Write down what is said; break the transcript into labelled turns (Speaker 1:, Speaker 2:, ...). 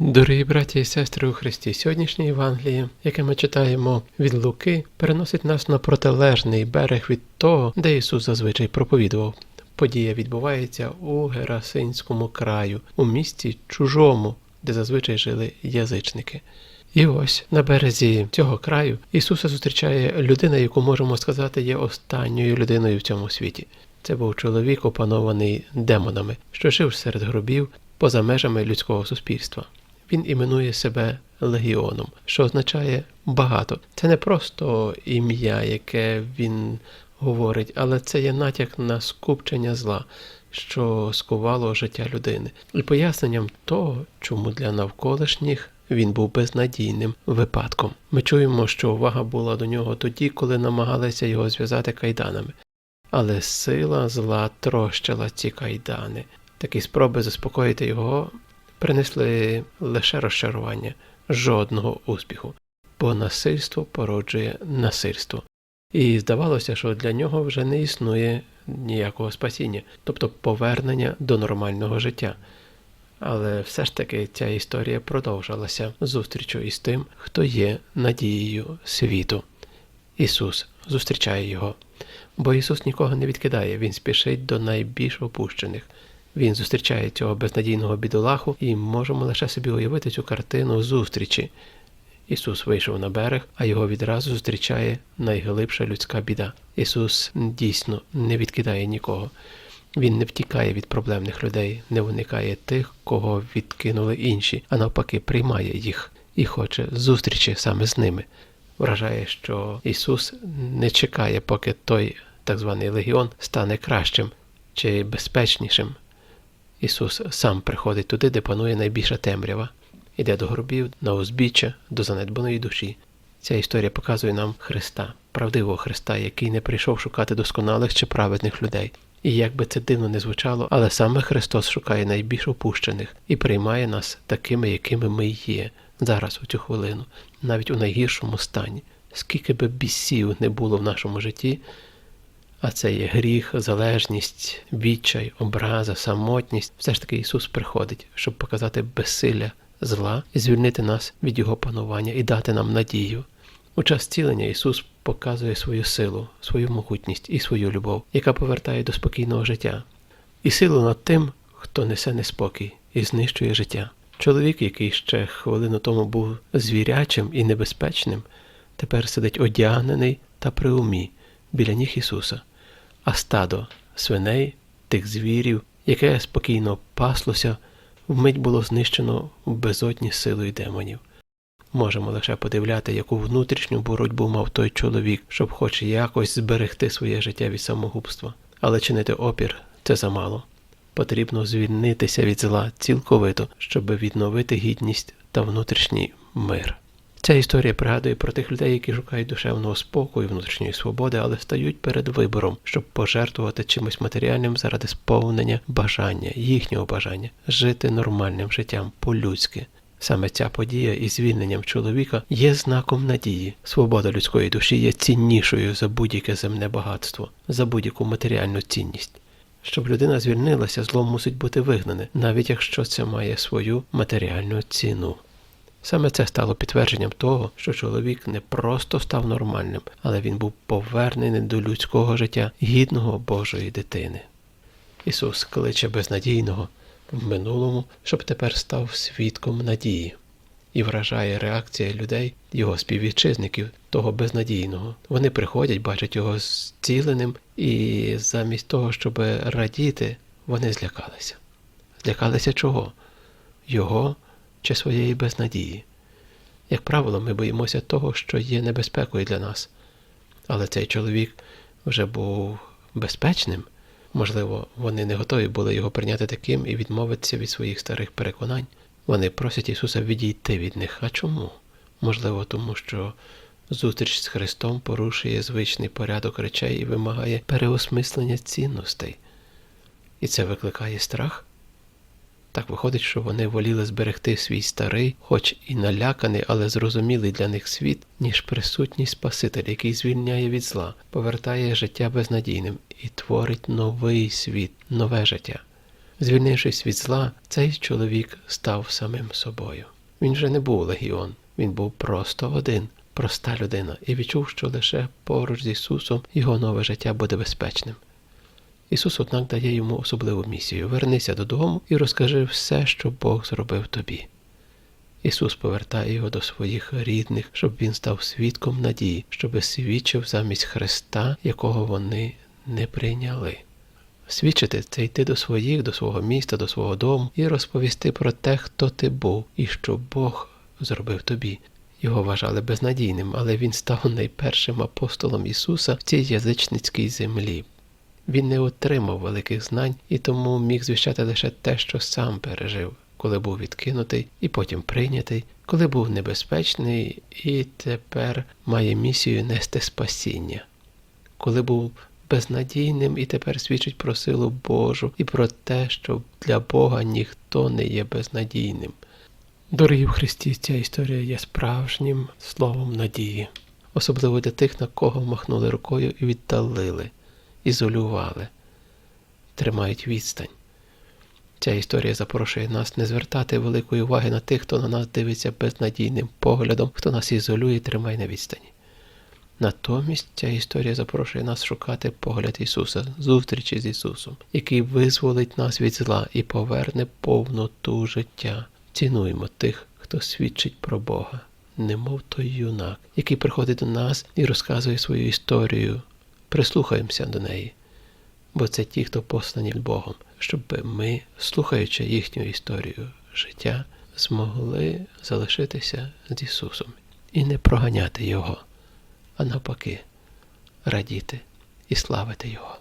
Speaker 1: Дорогі браті і сестри у Христі, сьогоднішнє Євангеліє, яке ми читаємо від Луки, переносить нас на протилежний берег від того, де Ісус зазвичай проповідував. Подія відбувається у Герасинському краю, у місті чужому, де зазвичай жили язичники. І ось на березі цього краю Ісуса зустрічає людина, яку можемо сказати є останньою людиною в цьому світі. Це був чоловік, опанований демонами, що жив серед гробів поза межами людського суспільства. Він іменує себе легіоном, що означає багато. Це не просто ім'я, яке він говорить, але це є натяк на скупчення зла, що скувало життя людини, і поясненням того, чому для навколишніх він був безнадійним випадком. Ми чуємо, що увага була до нього тоді, коли намагалися його зв'язати кайданами. Але сила зла трощила ці кайдани. Такі спроби заспокоїти його принесли лише розчарування, жодного успіху, бо насильство породжує насильство. І здавалося, що для нього вже не існує ніякого спасіння, тобто повернення до нормального життя. Але все ж таки ця історія продовжилася зустрічю із тим, хто є надією світу. Ісус зустрічає його. Бо Ісус нікого не відкидає, Він спішить до найбільш опущених. Він зустрічає цього безнадійного бідолаху і можемо лише собі уявити цю картину зустрічі. Ісус вийшов на берег, а його відразу зустрічає найглибша людська біда. Ісус дійсно не відкидає нікого. Він не втікає від проблемних людей, не уникає тих, кого відкинули інші, а навпаки, приймає їх і хоче зустрічі саме з ними. Вражає, що Ісус не чекає, поки той так званий легіон стане кращим чи безпечнішим. Ісус сам приходить туди, де панує найбільша темрява, іде до гробів, на узбіччя, до занедбаної душі. Ця історія показує нам Христа, правдивого Христа, який не прийшов шукати досконалих чи праведних людей. І як би це дивно не звучало, але саме Христос шукає найбільш опущених і приймає нас такими, якими ми є зараз у цю хвилину, навіть у найгіршому стані. Скільки би бісів не було в нашому житті, а це є гріх, залежність, відчай, образа, самотність. Все ж таки Ісус приходить, щоб показати безсилля зла і звільнити нас від Його панування і дати нам надію. У час цілення Ісус показує свою силу, свою могутність і свою любов, яка повертає до спокійного життя, і силу над тим, хто несе неспокій і знищує життя. Чоловік, який ще хвилину тому був звірячим і небезпечним, тепер сидить одягнений та при умі біля ніг Ісуса, а стадо свиней, тих звірів, яке спокійно паслося, вмить було знищено в безодні силою демонів. Можемо лише подивляти, яку внутрішню боротьбу мав той чоловік, щоб хоч якось зберегти своє життя від самогубства. Але чинити опір це замало. Потрібно звільнитися від зла цілковито, щоб відновити гідність та внутрішній мир. Ця історія пригадує про тих людей, які шукають душевного спокою, внутрішньої свободи, але стають перед вибором, щоб пожертвувати чимось матеріальним заради сповнення бажання, їхнього бажання жити нормальним життям по-людськи. Саме ця подія із звільненням чоловіка є знаком надії. Свобода людської душі є ціннішою за будь-яке земне багатство, за будь-яку матеріальну цінність. Щоб людина звільнилася, зло мусить бути вигнане, навіть якщо це має свою матеріальну ціну. Саме це стало підтвердженням того, що чоловік не просто став нормальним, але він був повернений до людського життя гідного Божої дитини. Ісус кличе безнадійного в минулому, щоб тепер став свідком надії. І вражає реакція людей, його співвітчизників, того безнадійного. Вони приходять, бачать його зціленим, і замість того, щоб радіти, вони злякалися. Злякалися чого? Його чи своєї безнадії. Як правило, ми боїмося того, що є небезпекою для нас. Але цей чоловік вже був безпечним. Можливо, вони не готові були його прийняти таким і відмовитися від своїх старих переконань. Вони просять Ісуса відійти від них. А чому? Можливо, тому що зустріч з Христом порушує звичний порядок речей і вимагає переосмислення цінностей. І це викликає страх. Так виходить, що вони воліли зберегти свій старий, хоч і наляканий, але зрозумілий для них світ, ніж присутній Спаситель, який звільняє від зла, повертає життя безнадійним і творить новий світ, нове життя. Звільнившись від зла, цей чоловік став самим собою. Він вже не був легіон, він був просто один, проста людина, і відчув, що лише поруч з Ісусом його нове життя буде безпечним. Ісус, однак, дає йому особливу місію вернися додому і розкажи все, що Бог зробив тобі. Ісус повертає його до своїх рідних, щоб він став свідком надії, щоби свідчив замість Христа, якого вони не прийняли. Свідчити це йти до своїх, до свого міста, до свого дому і розповісти про те, хто ти був і що Бог зробив тобі. Його вважали безнадійним, але він став найпершим апостолом Ісуса в цій язичницькій землі. Він не отримав великих знань і тому міг звіщати лише те, що сам пережив, коли був відкинутий і потім прийнятий, коли був небезпечний і тепер має місію нести спасіння, коли був безнадійним і тепер свідчить про силу Божу і про те, що для Бога ніхто не є безнадійним. Дорогі в Христі, ця історія є справжнім словом надії, особливо для тих, на кого махнули рукою і віддалили, ізолювали, тримають відстань. Ця історія запрошує нас не звертати великої уваги на тих, хто на нас дивиться безнадійним поглядом, хто нас ізолює і тримає на відстані. Натомість ця історія запрошує нас шукати погляд Ісуса, зустрічі з Ісусом, який визволить нас від зла і поверне повноту життя. Цінуємо тих, хто свідчить про Бога, немов той юнак, який приходить до нас і розказує свою історію. Прислухаємося до неї, бо це ті, хто послані Богом, щоб ми, слухаючи їхню історію життя, змогли залишитися з Ісусом і не проганяти Його, а навпаки, радіти і славити Його.